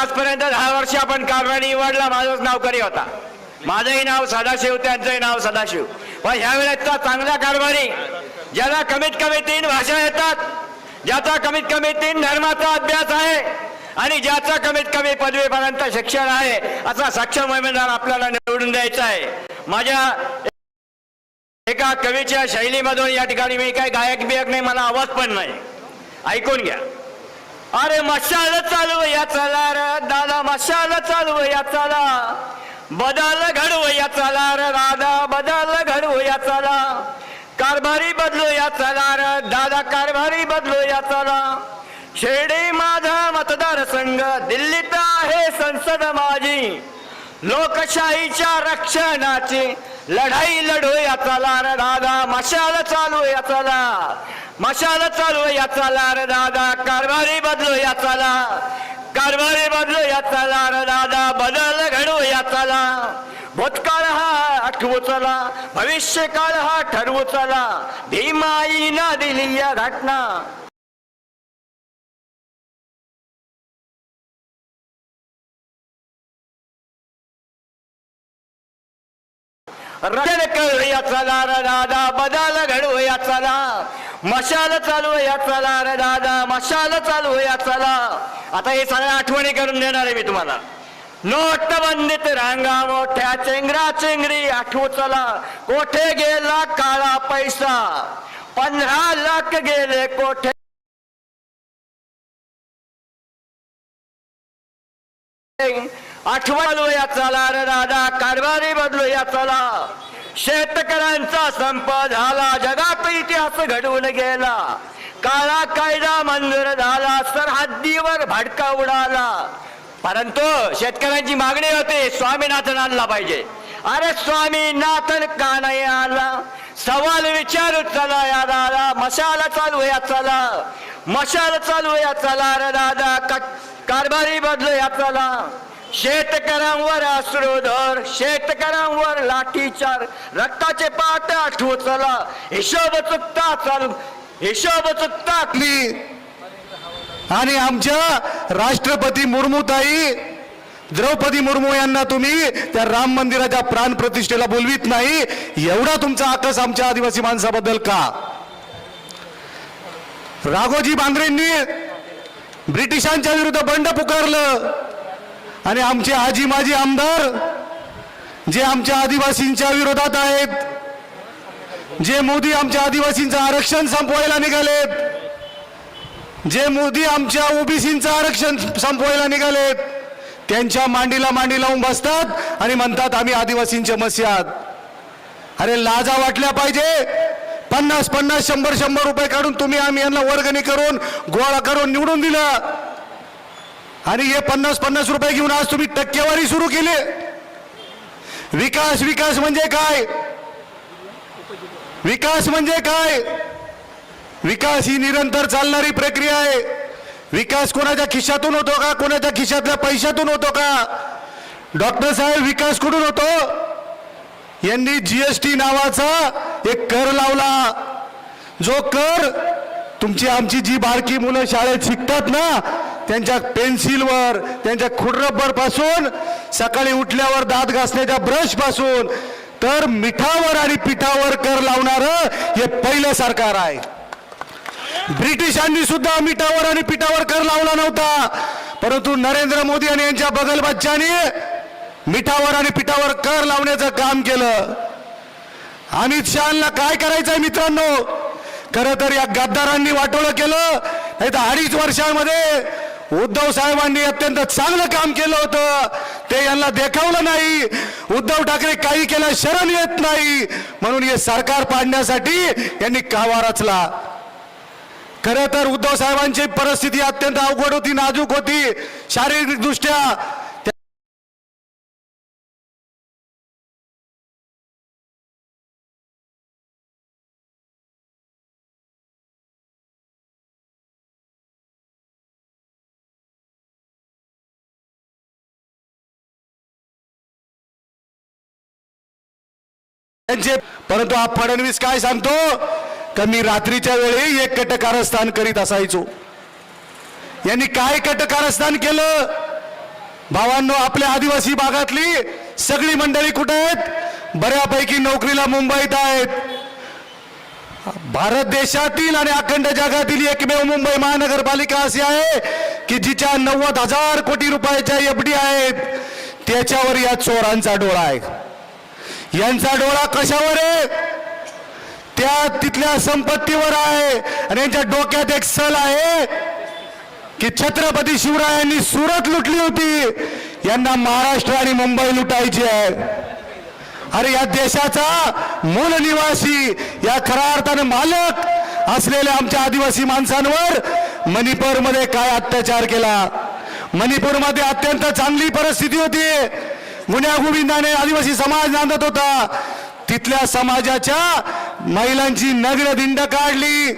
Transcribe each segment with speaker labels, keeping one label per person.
Speaker 1: आजपर्यंत दहा वर्ष आपण कारभार निवडला माझंच नावकरी होता. माझंही नाव सदाशिव त्यांचंही नाव सदाशिव. पण ह्या वेळेचा चांगला कारभारी ज्याला कमीत कमी तीन भाषा येतात ज्याचा कमीत कमी तीन धर्माचा अभ्यास आहे आणि ज्याचा कमीत कमी पदवीपर्यंत शिक्षण आहे असा सक्षम उमेदवार आपल्याला निवडून द्यायचा आहे. माझ्या एका कवीच्या शैलीमधून या ठिकाणी मी काही गायक बियक नाही मला आवाज पण नाही. ऐकून घ्या. अरे मशाल चालव या चला दादा मशाल चालू या चला बदल घडवू या चला दादा बदल घडव या चला कारभारी बदलू या चला दादा कारभारी बदलू या चला शिर्डी माझा मतदारसंघ दिल्लीत आहे संसद माझी लोकशाहीच्या रक्षणाची लढाई लढो याचाला अरे दादा मशाल चालू याचाला मशाल चालू याचाला अरे दादा कारभारी बदलो या चला. कारभारी बदलो याचाला अरे दादा बदल घडू याचाला भूतकाळ हा आठवू चला भविष्य काळ हा ठरवू चला. भीमाईनं दिली या घटना. रक्षण करूया चला र दादा बदल घडूया चला. मशाल चालूया चला र दादा मशाल चालूया चला. आता हे सगळ्या आठवणी करून देणार आहे मी तुम्हाला. नोटबंदीत रांगा मोठ्या चेंगरा चेंगरी आठवू चला. कोठे गेला काळा पैसा? पंधरा लाख गेले कोठे? आठवा या चला रे दादा कारभारी बदलू या चला. शेतकऱ्यांचा संप झाला जगात इतिहास घडवून गेला. काळा कायदा मंजूर झाला सरहद्दीवर भडका उडाला. परंतु शेतकऱ्यांची मागणी होती स्वामीनाथन आणला पाहिजे. अरे स्वामीनाथन का नाही आला? सवाल विचारू चला या दादा मशाला चालू या चला. मशाल चालू या चला रे दादा कारभारी बदलू या चला. शेतकऱ्यांवर अश्रुधर शेतकऱ्यांवर लाठीचार रक्ताचे पाट आठव चला. हिशोब चुकता चाल. हिशोब चुकता.
Speaker 2: आणि आमच्या राष्ट्रपती मुर्मूताई द्रौपदी मुर्मू यांना तुम्ही त्या राम मंदिराच्या प्राण प्रतिष्ठेला बोलवीत नाही एवढा तुमचा आकस आमच्या आदिवासी माणसाबद्दल का? राघोजी बांद्रेंनी ब्रिटिशांच्या विरुद्ध बंड पुकारलं. आणि आमचे आजी माजी आमदार जे आमच्या आदिवासींच्या विरोधात आहेत जे मोदी आमच्या आदिवासींचं आरक्षण संपवायला निघालेत जे मोदी आमच्या ओबीसींचं आरक्षण संपवायला निघालेत त्यांच्या मांडीला मांडी लावून बसतात आणि म्हणतात आम्ही आदिवासींचे मस्यात. अरे लाजा वाटल्या पाहिजे. पन्नास पन्नास शंभर शंभर रुपये काढून तुम्ही आम्ही यांना वर्गणी करून गोळा करून निवडून दिलं. आणि हे पन्नास पन्नास रुपये घेऊन आज तुम्ही टक्केवारी सुरू केली. विकास विकास म्हणजे काय? विकास म्हणजे काय? विकास ही निरंतर चालणारी प्रक्रिया आहे. विकास कोणाच्या खिशातून होतो का? कोणाच्या खिशातल्या पैशातून होतो का? डॉक्टर साहेब विकास कुठून होतो? यांनी जीएसटी नावाचा एक कर लावला. जो कर तुमची आमची जी बारकी मुलं शाळेत शिकतात ना त्यांच्या पेन्सिलवर त्यांच्या खुडरबरपासून सकाळी उठल्यावर दात घासण्याच्या ब्रशपासून तर मिठावर आणि पिठावर कर लावणार हे पहिलं सरकार आहे. ब्रिटिशांनी सुद्धा मिठावर आणि पिठावर कर लावला नव्हता. परंतु नरेंद्र मोदी आणि यांच्या बगल बच्चांनी मिठावर आणि पिठावर कर लावण्याचं काम केलं. अमित शहाला काय करायचंय मित्रांनो? खरं तर या गद्दारांनी वाटोळं केलं. नाही तर अडीच वर्षांमध्ये उद्धव साहेबांनी अत्यंत चांगलं काम केलं होतं. ते यांना देखावलं नाही. उद्धव ठाकरे काही केलं शरण येत नाही. म्हणून हे सरकार पाडण्यासाठी यांनी कावा रचला? खरं तर उद्धव साहेबांची परिस्थिती अत्यंत अवघड होती नाजूक होती. शारीरिकदृष्ट्या परंतु हा फडणवीस काय सांगतो? का मी रात्रीच्या वेळी एक कटकारस्थान करीत असायचो. यांनी काय कटकारस्थान केलं? भावांनो आपल्या आदिवासी भागातली सगळी मंडळी कुठे आहेत? बऱ्यापैकी नोकरीला मुंबईत आहेत. भारत देशातील आणि अखंड जगातील एकमेव मुंबई महानगरपालिका अशी आहे की जिच्या नव्वद हजार कोटी रुपयाच्या एफडी आहेत त्याच्यावर या चोरांचा डोळा आहे. यांचा डोळा कशावर आहे? त्या तिथल्या संपत्तीवर आहे. आणि यांच्या डोक्यात एक सल आहे की छत्रपती शिवरायांनी सुरत लुटली होती. यांना महाराष्ट्र आणि मुंबई लुटायची आहे. अरे या देशाचा मूल निवासी या खऱ्या अर्थाने मालक असलेल्या आमच्या आदिवासी माणसांवर मणिपूरमध्ये काय अत्याचार केला? मणिपूरमध्ये अत्यंत चांगली परिस्थिती होती. गुन्ह्यागोविंदाने आदिवासी समाज नांदत होता. तिथल्या समाजाच्या महिलांची नगर दिंड काढली.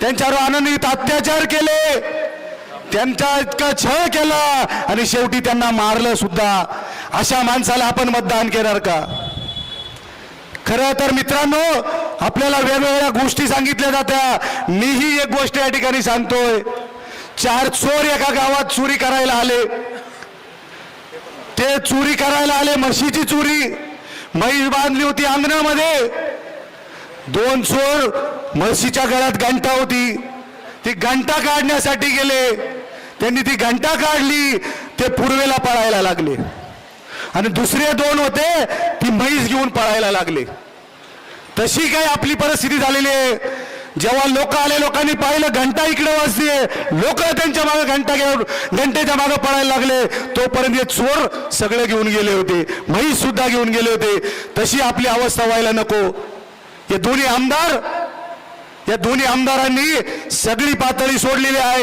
Speaker 2: त्यांच्यावर आनंदित अत्याचार केले. त्यांचा इतका छळ केला आणि शेवटी त्यांना मारलं सुद्धा. अशा माणसाला आपण मतदान करणार का? खरं तर मित्रांनो आपल्याला वेगवेगळ्या गोष्टी सांगितल्या जात्या. मीही एक गोष्ट या ठिकाणी सांगतोय. चार चोर एका गावात चोरी करायला आले. ते चोरी करायला आले म्हशीची चोरी. म्हैस बांधली होती अंगणामध्ये. दोन चोर म्हशीच्या गळ्यात घंटा होती. ती घंटा काढण्यासाठी गेले. त्यांनी ती घंटा काढली ते पूर्वेला पळायला लागले. आणि दुसरे दोन होते ती म्हैस घेऊन पळायला लागले. तशी काय आपली परिस्थिती झालेली आहे? जेव्हा लोक आले लोकांनी पाहिलं घंटा इकडे वाजते लोक त्यांच्या मागे घंटा घेऊन घंटेच्या मागे पळायला लागले. तोपर्यंत हे चोर सगळे घेऊन गेले होते. म्हैस सुद्धा घेऊन गेले होते. तशी आपली अवस्था व्हायला नको. हे दोन्ही आमदार या दोन्ही आमदारांनी सगळी पातळी सोडलेली आहे.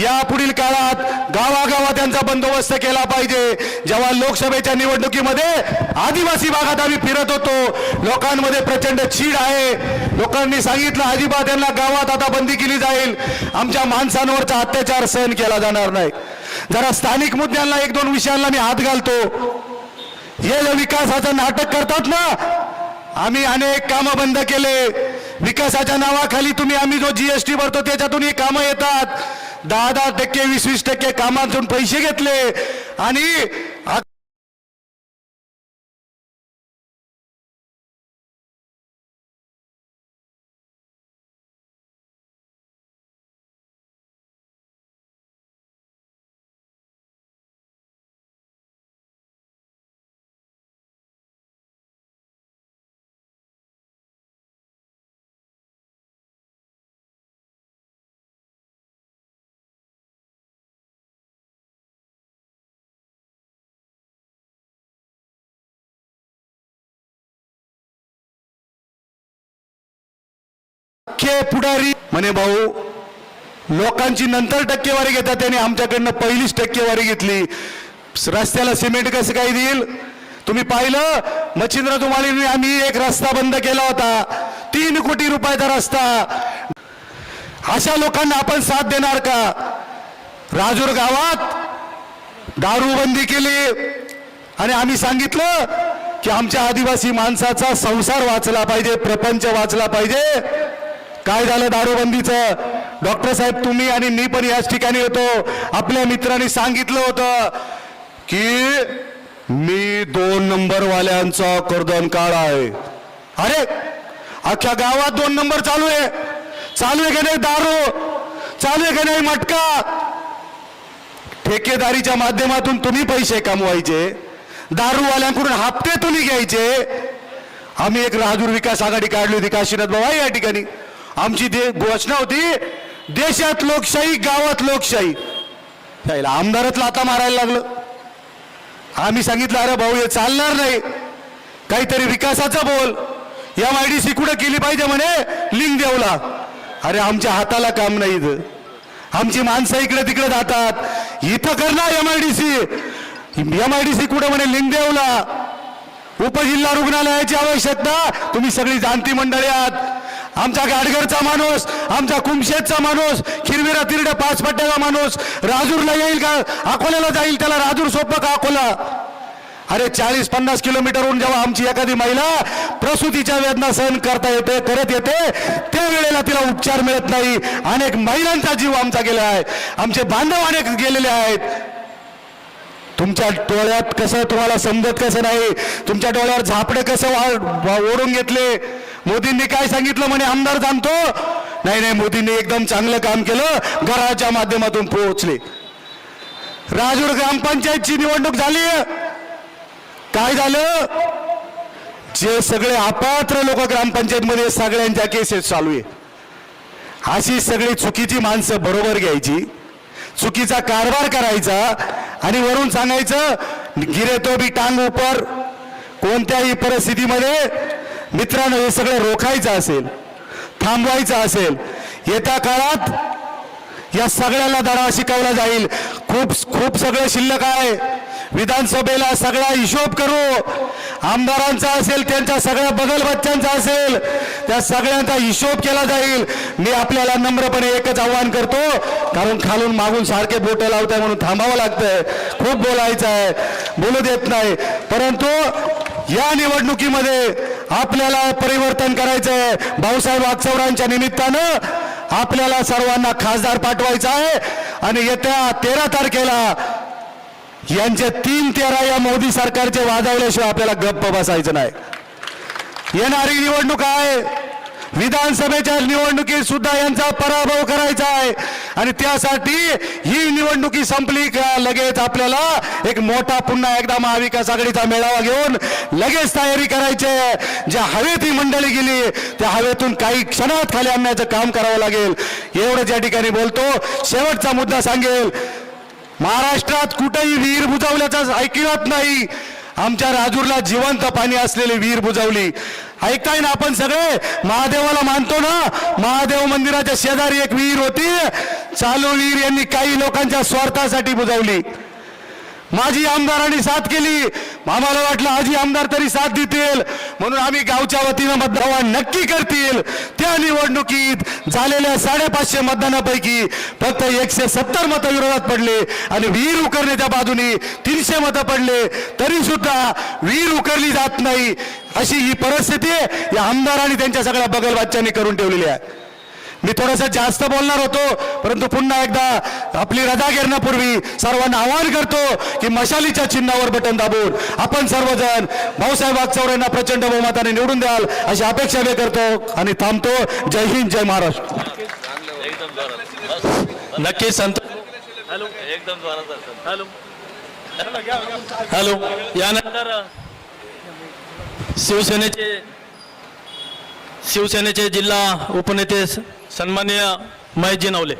Speaker 2: या पुढील काळात गावागावात त्यांचा बंदोबस्त केला पाहिजे. जेव्हा लोकसभेच्या निवडणुकीमध्ये आदिवासी भागात आम्ही फिरत होतो लोकांमध्ये प्रचंड चीड आहे. लोकांनी सांगितलं अजिबात यांना गावात आता बंदी केली जाईल. आमच्या माणसांवरचा अत्याचार सहन केला जाणार नाही. जरा स्थानिक मुद्द्यांना एक दोन विषयांना मी हात घालतो. हे जे विकासाचं नाटक करतात ना आम्ही अनेक कामं बंद केले. विकासाच्या नावाखाली तुम्ही आम्ही जो जीएसटी भरतो त्याच्यातून ही कामं येतात. दहा दहा टक्के वीस वीस टक्के कामातून पैसे घेतले. आणि मुख्य के पुढारी. म्हणे भाऊ लोकांची नंतर टक्केवारी घेतात त्याने आमच्याकडनं पहिलीच टक्केवारी घेतली. रस्त्याला सिमेंट कसं काय देईल? तुम्ही पाहिलं? मच्छिंद्र तुम्हाला आम्ही एक रस्ता बंद केला होता. तीन कोटी रुपयाचा रस्ता. अशा लोकांना आपण साथ देणार का? राजूर गावात दारूबंदी केली. आणि आम्ही सांगितलं की आमच्या आदिवासी माणसाचा संसार वाचला पाहिजे प्रपंच वाचला पाहिजे. काय झालं दारूबंदीचं? डॉक्टर साहेब तुम्ही आणि मी पण याच ठिकाणी होतो. आपल्या मित्रांनी सांगितलं होतं की मी दोन नंबरवाल्यांचा कर्दन काळ आहे. अरे अख्ख्या गावात दोन नंबर चालू आहे. चालू आहे का नाही दारू? चालू आहे का नाही मटका? ठेकेदारीच्या माध्यमातून तुम्ही पैसे कमवायचे. दारूवाल्यांकडून हप्ते तुम्ही घ्यायचे. आम्ही एक राजूर विकास आघाडी काढली होती काशीनाथ बाबा या ठिकाणी. आमची दे घोषणा होती देशात लोकशाही गावात लोकशाही. त्याला आमदारात लाता मारायला लागलं. आम्ही सांगितलं अरे भाऊ हे चालणार नाही. काहीतरी विकासाचा बोल. एम आय डी सी कुठं केली पाहिजे म्हणे? लिंग देवला अरे आमच्या हाताला काम नाही इथं. आमची माणसं इकडे तिकडे जातात. इथं करणार M I D C M I D C कुठं म्हणे? लिंगदेवला. उपजिल्हा रुग्णालयाची आवश्यकता. तुम्ही सगळी जाणती मंडळी आहात. आमचा गाडगरचा माणूस आमचा कुमशेतचा माणूस खिरविरा तिरड्या पाच पट्ट्याचा माणूस राजूरला येईल का? अकोल्याला जाईल त्याला राजूर सोपं का अकोला? अरे चाळीस पन्नास किलोमीटरहून जेव्हा आमची एखादी महिला प्रसूतीच्या वेदना सहन करता येते करत येते त्यावेळेला तिला उपचार मिळत नाही. अनेक महिलांचा जीव आमचा गेला आहे. आमचे बांधव अनेक गेलेले आहेत. तुमच्या डोळ्यात कसं तुम्हाला समजत कसं नाही? तुमच्या डोळ्यावर झापडे कसं वा- वा- ओढून घेतले? मोदींनी काय सांगितलं म्हणे आमदार जाणतो? नाही नाही मोदींनी एकदम चांगलं काम केलं घराच्या माध्यमातून पोहोचले. राजूर ग्रामपंचायतची निवडणूक झाली. काय झालं? जे सगळे अपात्र लोक ग्रामपंचायतमध्ये सगळ्यांच्या केसेस चालू आहे. अशी सगळी चुकीची माणसं बरोबर घ्यायची चुकीचा कारभार करायचा आणि वरून सांगायचं गिरे तो बी टांग उपर कोणत्याही परिस्थितीमध्ये मित्रांनो हे सगळं रोखायचं असेल थांबवायचं असेल येत्या काळात या सगळ्याला धडा शिकवला जाईल. खूप खूप सगळं शिल्लक आहे. विधानसभेला सगळा हिशोब करू. आमदारांचा असेल त्यांच्या सगळ्या बगल बच्चांचा असेल त्या सगळ्यांचा हिशोब केला जाईल. मी आपल्याला नम्रपणे एकच आव्हान करतो कारण खालून मागून सारखे बोट लावताय म्हणून थांबावं लागतंय. खूप बोलायचं आहे बोलू देत नाही. परंतु या निवडणुकीमध्ये आपल्याला परिवर्तन करायचं आहे भाऊसाहेब आगचौरांच्या निमित्तानं आपल्याला सर्वांना खासदार पाठवायचा आहे. आणि येत्या तेरा तारखेला यांचे तीन तेरा या मोदी सरकारचे वाजवल्याशिवाय आपल्याला गप्प बसायचं नाही. येणारी निवडणूक आहे. विधानसभेच्या निवडणुकीत सुद्धा यांचा पराभव करायचा आहे. आणि त्यासाठी ही निवडणुकी संपली का? लगेच आपल्याला एक मोठा पुन्हा एकदा महाविकास आघाडीचा मेळावा घेऊन लगेच तयारी करायची आहे. ज्या हवेत ही मंडळी गेली त्या हवेतून काही क्षणात खाली आणण्याचं काम करावं लागेल. एवढंच या ठिकाणी बोलतो. शेवटचा मुद्दा सांगेल. महाराष्ट्रात कुठेही विहीर बुजवल्याचं ऐकलत नाही. आमच्या राजूरला जिवंत पाणी असलेली विहीर बुजवली. ऐकताय ना आपण सगळे? महादेवाला मानतो ना? महादेव मंदिराच्या शेजारी एक विहीर होती. चालू विहीर यांनी काही लोकांच्या स्वार्थासाठी बुजावली. माझी आमदारांनी साथ केली. आम्हाला वाटलं आजी आमदार तरी साथ देतील. म्हणून आम्ही गावच्या वतीनं मतदान नक्की करतील. त्या निवडणुकीत झालेल्या साडेपाचशे मतदानापैकी फक्त एकशे सत्तर मतं विरोधात पडले आणि विहीर उकरण्याच्या बाजूनी तीनशे मतं पडले. तरी सुद्धा विहीर उकरली जात नाही. अशी ही परिस्थिती या आमदारांनी त्यांच्या सगळ्या बगलबाच्यांनी करून ठेवलेली आहे. मी थोडंसं जास्त बोलणार होतो परंतु पुन्हा एकदा आपली रजा घेण्यापूर्वी सर्वांना आवाहन करतो की मशालीच्या चिन्हावर बटन दाबून आपण सर्वजण भाऊसाहेब वागचौऱ्यांना प्रचंड बहुमताने निवडून द्याल अशी अपेक्षा व्यक्त करतो आणि थांबतो. जय हिंद जय महाराष्ट्र.
Speaker 3: नक्की संत
Speaker 4: एकदम जोरात असतात
Speaker 3: हॅलो. हॅलो. यानंतर शिवसेनेचे शिवसेनेचे जिल्हा उपनेते स- सन्माननीय महेशजी नवले.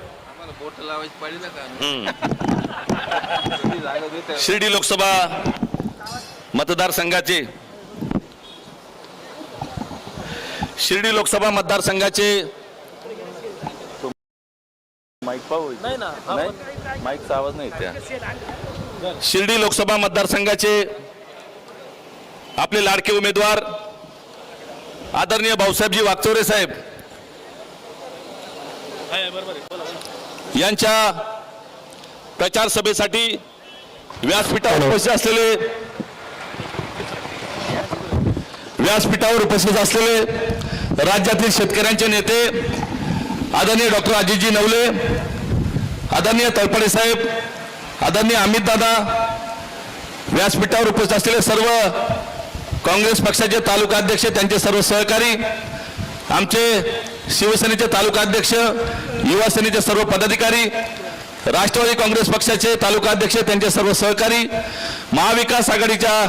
Speaker 4: शिर्डी लोकसभा मतदारसंघाचे शिर्डी लोकसभा मतदारसंघाचे माईक पाहू माईकचा आवाज नाही त्या शिर्डी लोकसभा मतदारसंघाचे आपले लाडके उमेदवार आदरणीय भाऊसाहेबजी वागचौरे साहेब. यांच्या प्रचार सभेसाठी व्यासपीठावर उपस्थित असलेले व्यासपीठावर उपस्थित असलेले राज्यातील शेतकऱ्यांचे नेते आदरणीय डॉक्टर अजितजी नवले आदरणीय तळपडे साहेब आदरणीय अमित दादा व्यासपीठावर उपस्थित असलेले सर्व काँग्रेस पक्षाचे तालुका अध्यक्ष त्यांचे सर्व सहकारी आमचे शिवसेनेचे तालुका अध्यक्ष युवा सेनेचे सर्व पदाधिकारी राष्ट्रवादी काँग्रेस पक्षाचे तालुका अध्यक्ष त्यांचे सर्व सहकारी महाविकास आघाडीच्या